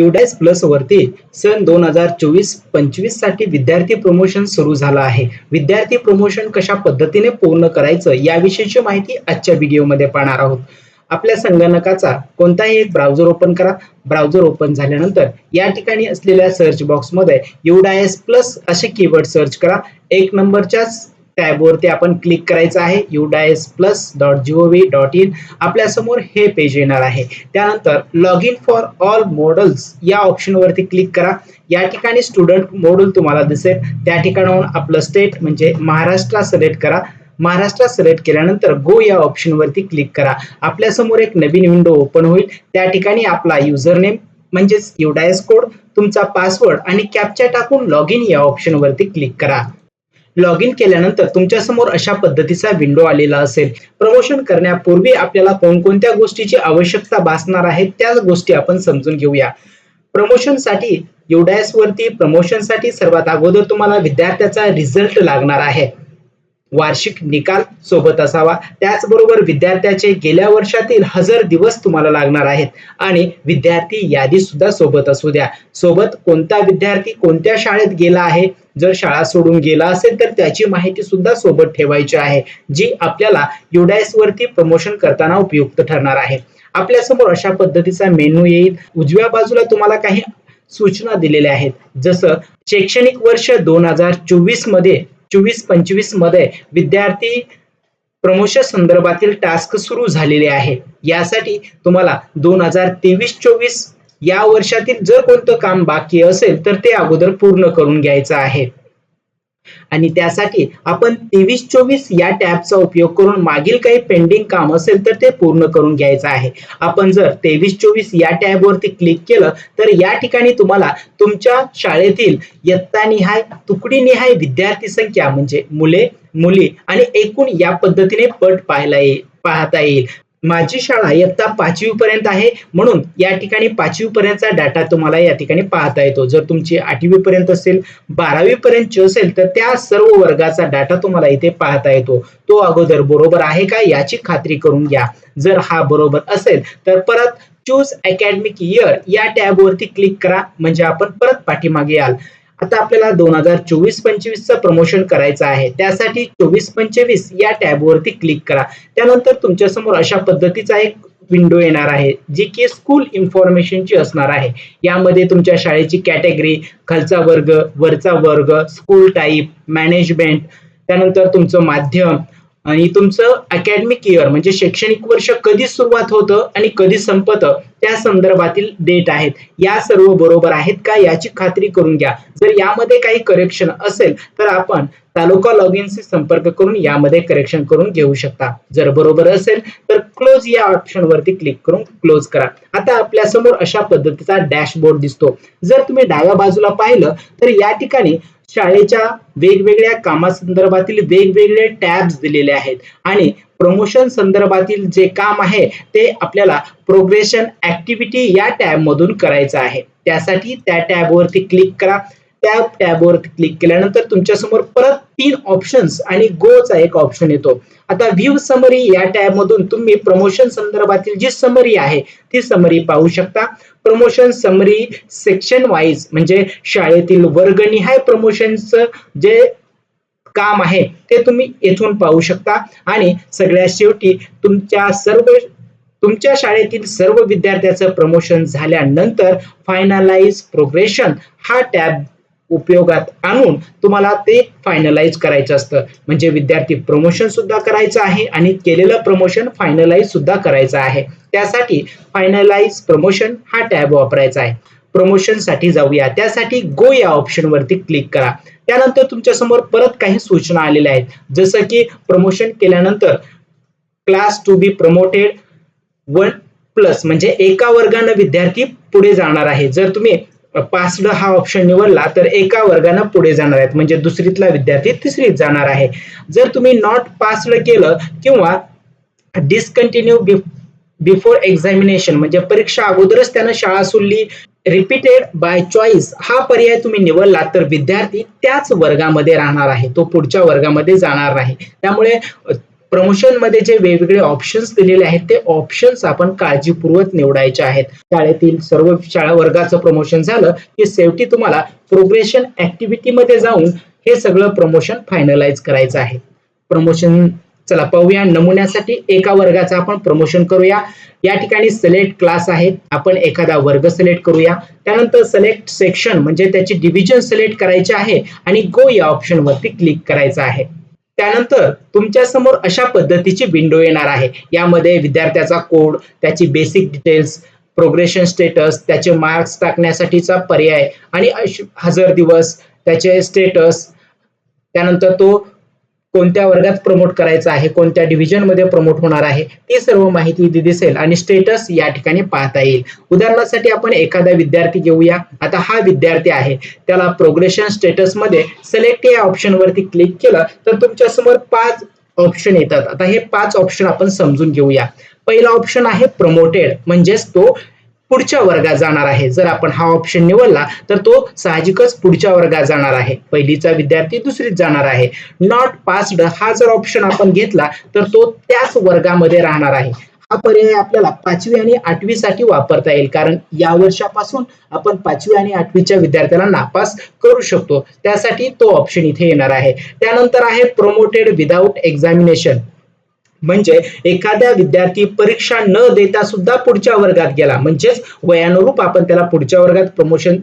UDISE plus वरती सन दोन हजार चोवीस पंचवीससाठी विद्यार्थी प्रमोशन सुरू झालं आहे. विद्यार्थी प्रमोशन कशा पद्धतीने पूर्ण करायचं याविषयीची माहिती आजच्या व्हिडिओमध्ये पाहणार आहोत. आपल्या संगणकाचा कोणताही एक ब्राउझर ओपन करा. ब्राउझर ओपन झाल्यानंतर या ठिकाणी असलेल्या सर्च बॉक्समध्ये युडायस प्लस असे कीवर्ड सर्च करा. एक नंबरच्याच टॅबवरती आपण क्लिक करायचं आहे. UDISE plus dot gov dot in आपल्यासमोर हे पेज येणार आहे. त्यानंतर log in for all modules या ऑप्शनवरती क्लिक करा. या ठिकाणी स्टुडंट मॉडल तुम्हाला दिसेल. त्या ठिकाणाहून आपलं स्टेट म्हणजे महाराष्ट्र सिलेक्ट करा. महाराष्ट्र सिलेक्ट केल्यानंतर गो या ऑप्शनवरती क्लिक करा. आपल्यासमोर एक नवीन विंडो ओपन होईल. त्या ठिकाणी आपला युजर नेम म्हणजेच युडायस कोड तुमचा पासवर्ड आणि कॅप्चा टाकून लॉग इन या ऑप्शनवरती क्लिक करा. लॉग इन केल्यानंतर तुमच्यासमोर अशा पद्धतीचा विंडो आलेला असेल. प्रमोशन करण्यापूर्वी आपल्याला कोणकोणत्या गोष्टीची आवश्यकता भासणार आहे त्याच गोष्टी आपण समजून घेऊया. प्रमोशनसाठी युडायस वरती प्रमोशनसाठी सर्वात अगोदर तुम्हाला विद्यार्थ्याचा रिझल्ट लागणार आहे. वार्षिक निकाल सोबत असावा. त्याचबरोबर विद्यार्थ्याचे गेल्या वर्षातील हजर दिवस तुम्हाला लागणार आहेत. आणि विद्यार्थी यादी सुद्धा सोबत असू द्या. सोबत कोणता विद्यार्थी कोणत्या शाळेत गेला आहे? जर शाळा सोडून गेला असेल तर त्याची माहिती सुद्धा सोबत ठेवायची आहे जी आपल्याला युडायस वरती प्रमोशन करताना उपयुक्त ठरणार आहे. आपल्यासमोर अशा पद्धतीचा मेनू येईल. उजव्या बाजूला तुम्हाला काही सूचना दिलेल्या आहेत. जसं शैक्षणिक वर्ष दोन हजार चोवीसमध्ये चोवीस पंचवीसमध्ये विद्यार्थी प्रमोशन संदर्भातील टास्क सुरू झालेले आहे. यासाठी तुम्हाला दोन हजार तेवीस चोवीस या वर्षातील जर कोणतं काम बाकी असेल तर ते अगोदर पूर्ण करून घ्यायचं आहे. आणि त्यासाठी आपण तेवीस चोवीस या टॅबचा उपयोग करून मागील काही पेंडिंग काम असेल तर ते पूर्ण करून घ्यायचं आहे. आपण जर तेवीस चोवीस या टॅब वरती क्लिक केलं तर या ठिकाणी तुम्हाला तुमच्या शाळेतील इयत्तानिहाय तुकडीनिहाय विद्यार्थी संख्या म्हणजे मुले मुली आणि एकूण या पद्धतीने पट पाहायला येईल पाहता येईल. माझी शाळा इयत्ता पाचवी पर्यंत आहे. म्हणून या ठिकाणी पाचवी पर्यंतचा डाटा तुम्हाला या ठिकाणी पाहता येतो. जर तुमची आठवी पर्यंत असेल बारावी पर्यंतची असेल तर त्या सर्व वर्गाचा डाटा तुम्हाला इथे पाहता येतो. तो अगोदर बरोबर आहे का याची खात्री करून घ्या. जर हा बरोबर असेल तर परत चूज अकॅडमिक इयर या टॅब वरती क्लिक करा. म्हणजे आपण परत पाठीमागे याल. आता आपल्याला दोन हजार चोवीस पंचवीसचं प्रमोशन करायचं आहे. त्यासाठी चोवीस पंचवीस या टॅब वरती क्लिक करा. त्यानंतर तुमच्यासमोर अशा पद्धतीचा एक विंडो येणार आहे जी की स्कूल इन्फॉर्मेशनची असणार आहे. यामध्ये तुमच्या शाळेची कॅटेगरी खालचा वर्ग वरचा वर्ग स्कूल टाईप मॅनेजमेंट त्यानंतर तुमचं माध्यम आणि तुमचं अकॅडमिक इयर म्हणजे शैक्षणिक वर्ष कधी सुरुवात होतं आणि कधी संपतं त्या संदर्भातील डेट आहेत. या सर्व बरोबर आहेत का? याची खात्री करून घ्या. जर यामध्ये काही करेक्शन असेल तर आपण तालुका लॉग इनशी संपर्क करून यामध्ये करेक्शन करून घेऊ शकता. जर बरोबर असेल तर क्लोज या ऑप्शन वरती क्लिक करून क्लोज करा. आता आपल्यासमोर अशा पद्धतीचा डॅशबोर्ड दिसतो. जर तुम्ही डाव्या बाजूला पाहिलं तर या ठिकाणी शाळेच्या वेगवेगळ्या कामासंदर्भातील वेगवेगळे टॅब्स दिलेले आहेत. आणि प्रमोशन संदर्भातील जे काम आहे ते आपल्याला प्रोग्रेशन ऍक्टिव्हिटी या टॅब मधून करायचं आहे. त्यासाठी त्या टॅब वरती क्लिक करा. त्या टॅब क्लिक केल्यानंतर तुमच्यासमोर परत तीन ऑप्शन्स आणि गोचा एक ऑप्शन येतो. आता व्ह्यू समरी या टॅब मधून तुम्ही प्रमोशन संदर्भातील जी समरी आहे ती समरी पाहू शकता. प्रमोशन समरी सेक्शन वाईज म्हणजे शाळेतील वर्गनिहाय प्रमोशनचं जे काम आहे ते तुम्ही येथून पाहू शकता. आणि सगळ्यात शेवटी तुमच्या सर्व तुमच्या शाळेतील सर्व विद्यार्थ्याचं प्रमोशन झाल्यानंतर फायनलाइज प्रोग्रेशन हा टॅब उपयोगात आणून तुम्हाला ते फायनलाइज करायचं असतं. म्हणजे विद्यार्थी प्रमोशन सुद्धा करायचं आहे आणि केलेलं प्रमोशन फायनलाइज सुद्धा करायचं आहे. त्यासाठी फायनलाइज प्रमोशन हा टॅब वापरायचा आहे. प्रमोशनसाठी जाऊया. त्यासाठी गो या ऑप्शन वरती क्लिक करा. त्यानंतर तुमच्यासमोर परत काही सूचना आलेल्या आहेत. जसं की प्रमोशन केल्यानंतर class to be promoted one plus म्हणजे एका वर्गानं विद्यार्थी पुढे जाणार आहे. जर तुम्ही पासड हा ऑप्शन निवडला तर एका वर्गानं पुढे जाणार आहेत. म्हणजे दुसरीतला विद्यार्थी तिसरीत जाणार आहे. जर तुम्ही नॉट पासड केलं किंवा डिस्कंटिन्यू बिफोर एक्झामिनेशन म्हणजे परीक्षा अगोदरच त्यानं शाळा सोडली रिपीटेड बाय चॉईस हा पर्याय तुम्ही निवडला तर विद्यार्थी त्याच वर्गामध्ये राहणार आहे. तो पुढच्या वर्गामध्ये जाणार नाही. त्यामुळे प्रमोशनमध्ये जे वेगवेगळे ऑप्शन्स दिलेले आहेत ते ऑप्शन्स आपण काळजीपूर्वक निवडायचे आहेत. शाळेतील सर्व शाळा वर्गाचं प्रमोशन झालं की शेवटी तुम्हाला प्रोग्रेशन ऍक्टिव्हिटी मध्ये जाऊन हे सगळं प्रमोशन फायनलाइज करायचं आहे. प्रमोशन चला पाहूया. नमुन्यासाठी एका वर्गाचा आपण प्रमोशन करूया. या ठिकाणी सिलेक्ट क्लास आहे आपण एखादा वर्ग सिलेक्ट करूया. त्यानंतर सिलेक्ट सेक्शन म्हणजे त्याची डिव्हिजन सिलेक्ट करायचे आहे आणि गो या ऑप्शन वरती क्लिक करायचं आहे. त्यानंतर तुमच्यासमोर अशा पद्धतीची विंडो येणार आहे. यामध्ये विद्यार्थ्याचा कोड त्याची बेसिक डिटेल्स प्रोग्रेशन स्टेटस त्याचे मार्क्स टाकण्यासाठीचा पर्याय आणि हजर दिवस त्याचे स्टेटस त्यानंतर तो कोणत्या वर्गात प्रमोट करायचा आहे कोणत्या डिव्हिजनमध्ये प्रमोट होणार आहे ती सर्व माहिती इथे दिसेल आणि स्टेटस या ठिकाणी पाहता येईल. उदाहरणासाठी आपण एखादा विद्यार्थी घेऊया. आता हा विद्यार्थी आहे. त्याला प्रोग्रेशन स्टेटसमध्ये सिलेक्ट या ऑप्शन वरती क्लिक केलं तर तुमच्यासमोर पाच ऑप्शन येतात. आता हे पाच ऑप्शन आपण समजून घेऊया. पहिला ऑप्शन आहे प्रमोटेड म्हणजेच तो पुढच्या वर्गात जाणार आहे. जर आपण हा ऑप्शन निवडला तर तो साहजिकच पुढच्या वर्गात जाणार आहे. पहिलीचा विद्यार्थी दुसरीत जाणार आहे. नॉट पास्ड हा जर ऑप्शन आपण घेतला तर तो त्याच वर्गामध्ये राहणार आहे. हा पर्याय आपल्याला पाचवी आणि आठवी साठी वापरता येईल. कारण या वर्षापासून आपण पाचवी आणि आठवीच्या विद्यार्थ्याला नापास करू शकतो. त्यासाठी तो ऑप्शन इथे येणार आहे. त्यानंतर आहे प्रमोटेड विदाउट एक्झामिनेशन म्हणजे एखाद्या विद्यार्थी परीक्षा न देता सुद्धा पुढच्या वर्गात गेला. म्हणजेच वयानुरूप आपण त्याला पुढच्या वर्गात प्रमोशन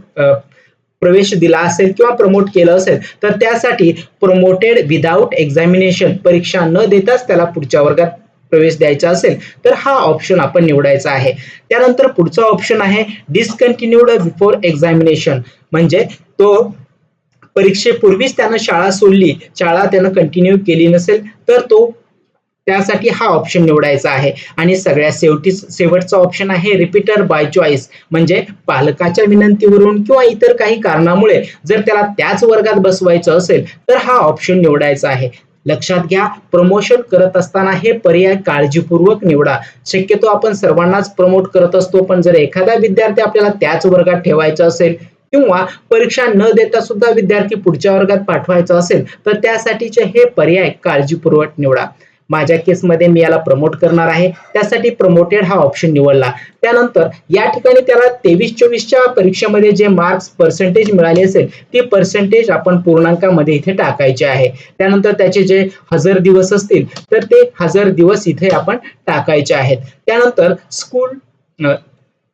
प्रवेश दिला असेल किंवा प्रमोट केलं असेल तर त्यासाठी प्रमोटेड विदाऊट एक्झामिनेशन परीक्षा न देताच त्याला पुढच्या वर्गात प्रवेश द्यायचा असेल तर हा ऑप्शन आपण निवडायचा आहे. त्यानंतर पुढचा ऑप्शन आहे डिसकंटिन्यूड बिफोर एक्झामिनेशन म्हणजे तो परीक्षेपूर्वीच त्यानं शाळा सोडली शाळा त्यानं कंटिन्यू केली नसेल तर तो त्यासाठी हा ऑप्शन निवडायचा आहे. आणि सगळ्यात शेवटी शेवटचा ऑप्शन आहे रिपीटर बाय चॉईस म्हणजे पालकाच्या विनंतीवरून किंवा इतर काही कारणामुळे जर त्याला त्याच वर्गात बसवायचं असेल तर हा ऑप्शन निवडायचा आहे. लक्षात घ्या प्रमोशन करत असताना हे पर्याय काळजीपूर्वक निवडा. शक्यतो आपण सर्वांनाच प्रमोट करत असतो पण जर एखादा विद्यार्थी आपल्याला त्याच वर्गात ठेवायचा असेल किंवा परीक्षा न देता सुद्धा विद्यार्थी पुढच्या वर्गात पाठवायचा असेल तर त्यासाठीचे हे पर्याय काळजीपूर्वक निवडा. माझ्या केसमध्ये मी याला प्रमोट करणार आहे. त्यासाठी प्रमोटेड हा ऑप्शन निवडला. त्यानंतर या ठिकाणी त्याला तेवीस चोवीसच्या परीक्षेमध्ये जे मार्क्स पर्सेंटेज मिळाले असेल ती पर्सेंटेज आपण पूर्णांकामध्ये इथे टाकायचे आहे. त्यानंतर त्याचे जे हजर दिवस असतील तर ते हजर दिवस इथे आपण टाकायचे आहेत. त्यानंतर स्कूल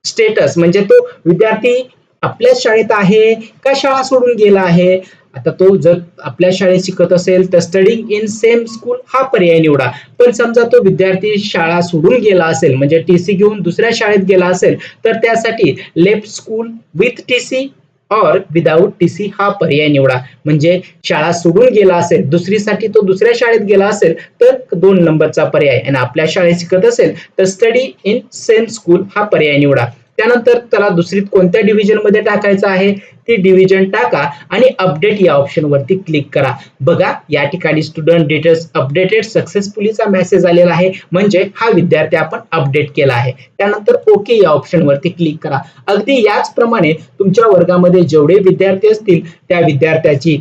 स्टेटस म्हणजे तो विद्यार्थी आपल्याच शाळेत आहे का शाळा सोडून गेला आहे? आता तो जर आपल्या शाळेत शिकत असेल तर स्टडिंग इन सेम स्कूल हा पर्याय निवडा. पण समजा तो विद्यार्थी शाळा सोडून गेला असेल म्हणजे टी सी घेऊन दुसऱ्या शाळेत गेला असेल तर त्यासाठी left school with T C or without T C हा पर्याय निवडा. म्हणजे शाळा सोडून गेला असेल दुसरीसाठी तो दुसऱ्या शाळेत गेला असेल तर दोन नंबरचा पर्याय. आणि आपल्या शाळेत शिकत असेल तर स्टडी इन सेम स्कूल हा पर्याय निवडा. त्यानंतर त्याला दुसरीत कोणत्या डिव्हिजनमध्ये टाकायचं आहे? ती डिव्हिजन टाका आणि अपडेट या ऑप्शनवरती क्लिक करा. बघा या ठिकाणी स्टुडंट डिटेल्स अपडेटेड सक्सेसफुलीचा मेसेज आलेला आहे. म्हणजे हा विद्यार्थी आपण अपडेट केला आहे. त्यानंतर ओके या ऑप्शनवरती क्लिक करा. अगदी याचप्रमाणे तुमच्या वर्गामध्ये जेवढे विद्यार्थी असतील त्या विद्यार्थ्याची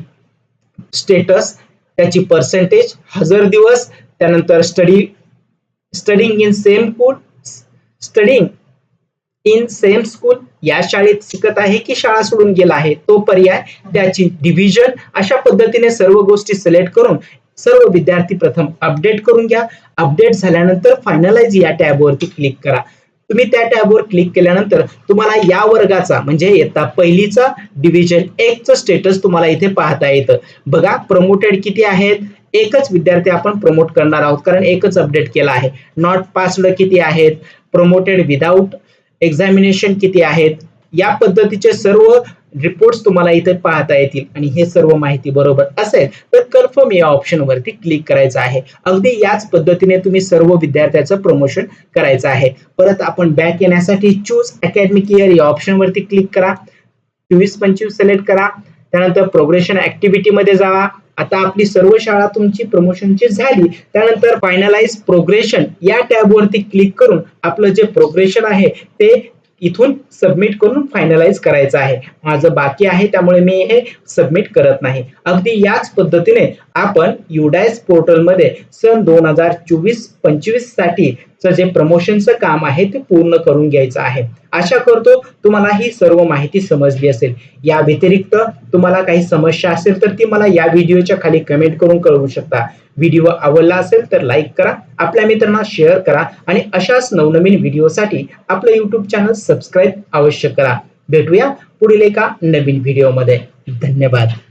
स्टेटस त्याची पर्सेंटेज हजर दिवस त्यानंतर study studying in same school studying in same school या शाळेत शिकत आहे की शाळा सोडून गेला आहे? तो पर्याय त्याची डिव्हिजन अशा पद्धतीने सर्व गोष्टी सिलेक्ट करून सर्व विद्यार्थी प्रथम अपडेट करून घ्या. अपडेट झाल्यानंतर फायनलाइज या टॅबवरती क्लिक करा. तुम्ही त्या टॅबवर क्लिक केल्यानंतर तुम्हाला या वर्गाचा म्हणजे येता पहिलीचा डिव्हिजन एकचं स्टेटस तुम्हाला इथे पाहता येतं. बघा प्रमोटेड किती आहेत? एकच विद्यार्थी आपण प्रमोट करणार आहोत कारण एकच अपडेट केला आहे. नॉट पासड किती आहेत? प्रमोटेड विदाउट एक्झामिनेशन किती आहेत? या पद्धतीचे सर्व रिपोर्ट्स तुम्हाला इथे पाहता येतील आणि हे सर्व माहिती बरोबर असेल तर कन्फर्म या ऑप्शनवरती क्लिक करायचं आहे. अगदी याच पद्धतीने तुम्ही सर्व विद्यार्थ्याचं प्रमोशन करायचं आहे. परत आपण बॅक येण्यासाठी चूज अकॅडमिक इयर या ऑप्शनवरती क्लिक करा. चोवीस पंचवीस सिलेक्ट करा. त्यानंतर प्रोग्रेशन ऍक्टिव्हिटीमध्ये जावा. आता आपली सर्व शाळा तुमची प्रमोशनची झाली त्यानंतर फायनलाइज प्रोग्रेशन या टॅब वरती क्लिक करून आपलं जे प्रोग्रेशन आहे ते इथून सबमिट करून फायनलाइज करायचं आहे. माझं बाकी आहे त्यामुळे मी हे सबमिट करत नाही. अगदी याच पद्धतीने आपण युडायस पोर्टलमध्ये सन दोन हजार चोवीस पंचवीससाठी जे प्रमोशनचं काम आहे ते पूर्ण करून घ्यायचं आहे. आशा करतो तुम्हाला ही सर्व माहिती समजली असेल. या व्यतिरिक्त तुम्हाला काही समस्या असेल तर ती मला या व्हिडिओच्या खाली कमेंट करून कळवू शकता. व्हिडिओ आवडला असेल तर लाईक करा आपल्या मित्रांना शेअर करा आणि अशाच नवनवीन व्हिडिओसाठी आपलं युट्यूब चॅनल सबस्क्राईब अवश्य करा. भेटूया पुढील एका नवीन व्हिडिओमध्ये. धन्यवाद.